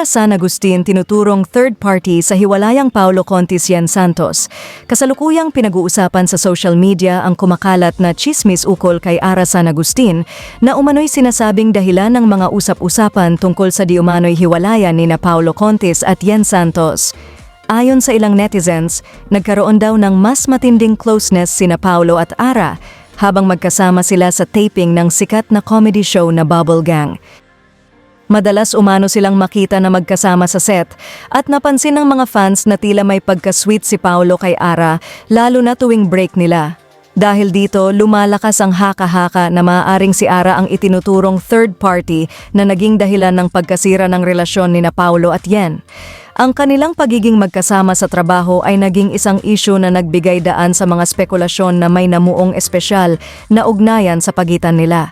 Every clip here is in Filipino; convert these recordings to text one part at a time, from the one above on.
Ara San Agustin tinuturong third party sa hiwalayang Paulo Contis Yan Santos. Kasalukuyang pinag-uusapan sa social media ang kumakalat na chismis ukol kay Ara San Agustin na umano'y sinasabing dahilan ng mga usap-usapan tungkol sa di umano'y hiwalayan ni na Paulo Contis at Yan Santos. Ayon sa ilang netizens, nagkaroon daw ng mas matinding closeness sina Paulo at Ara habang magkasama sila sa taping ng sikat na comedy show na Bubble Gang. Madalas umano silang makita na magkasama sa set at napansin ng mga fans na tila may pagka-sweet si Paolo kay Ara lalo na tuwing break nila. Dahil dito, lumalakas ang haka-haka na maaaring si Ara ang itinuturong third party na naging dahilan ng pagkasira ng relasyon ni na Paolo at Yen. Ang kanilang pagiging magkasama sa trabaho ay naging isang issue na nagbigay daan sa mga spekulasyon na may namuong espesyal na ugnayan sa pagitan nila.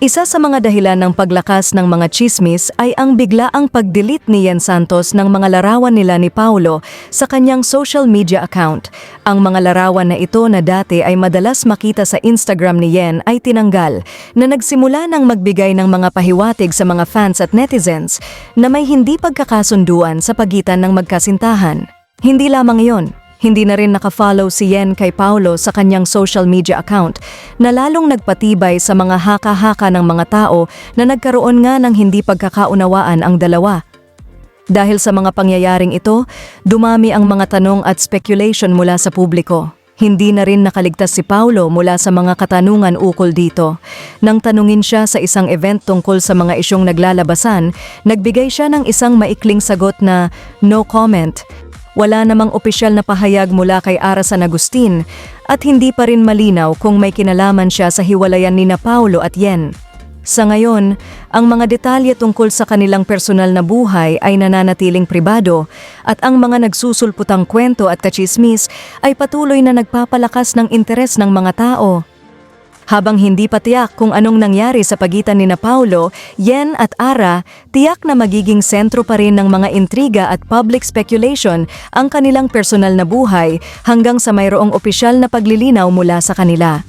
Isa sa mga dahilan ng paglakas ng mga chismis ay ang biglaang pag-delete ni Yen Santos ng mga larawan nila ni Paulo sa kanyang social media account. Ang mga larawan na ito na dati ay madalas makita sa Instagram ni Yen ay tinanggal na nagsimula ng magbigay ng mga pahiwatig sa mga fans at netizens na may hindi pagkakasunduan sa pagitan ng magkasintahan. Hindi lamang iyon, hindi na rin nakafollow si Yen kay Paulo sa kanyang social media account na lalong nagpatibay sa mga haka-haka ng mga tao na nagkaroon nga ng hindi pagkakaunawaan ang dalawa. Dahil sa mga pangyayaring ito, dumami ang mga tanong at speculation mula sa publiko. Hindi na rin nakaligtas si Paulo mula sa mga katanungan ukol dito. Nang tanungin siya sa isang event tungkol sa mga isyong naglalabasan, nagbigay siya ng isang maikling sagot na no comment wala namang opisyal na pahayag mula kay Ara San Agustin at hindi pa rin malinaw kung may kinalaman siya sa hiwalayan ni na Paulo at Yen. Sa ngayon, ang mga detalye tungkol sa kanilang personal na buhay ay nananatiling pribado at ang mga nagsusulputang kwento at kachismis ay patuloy na nagpapalakas ng interes ng mga tao. Habang hindi pa tiyak kung anong nangyari sa pagitan ni na Paulo, Yen at Ara, tiyak na magiging sentro pa rin ng mga intriga at public speculation ang kanilang personal na buhay hanggang sa mayroong opisyal na paglilinaw mula sa kanila.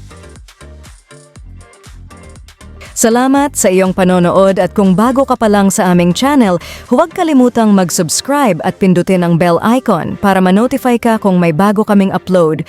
Salamat sa iyong panonood at kung bago ka pa lang sa aming channel, huwag kalimutang mag-subscribe at pindutin ang bell icon para ma-notify ka kung may bago kaming upload.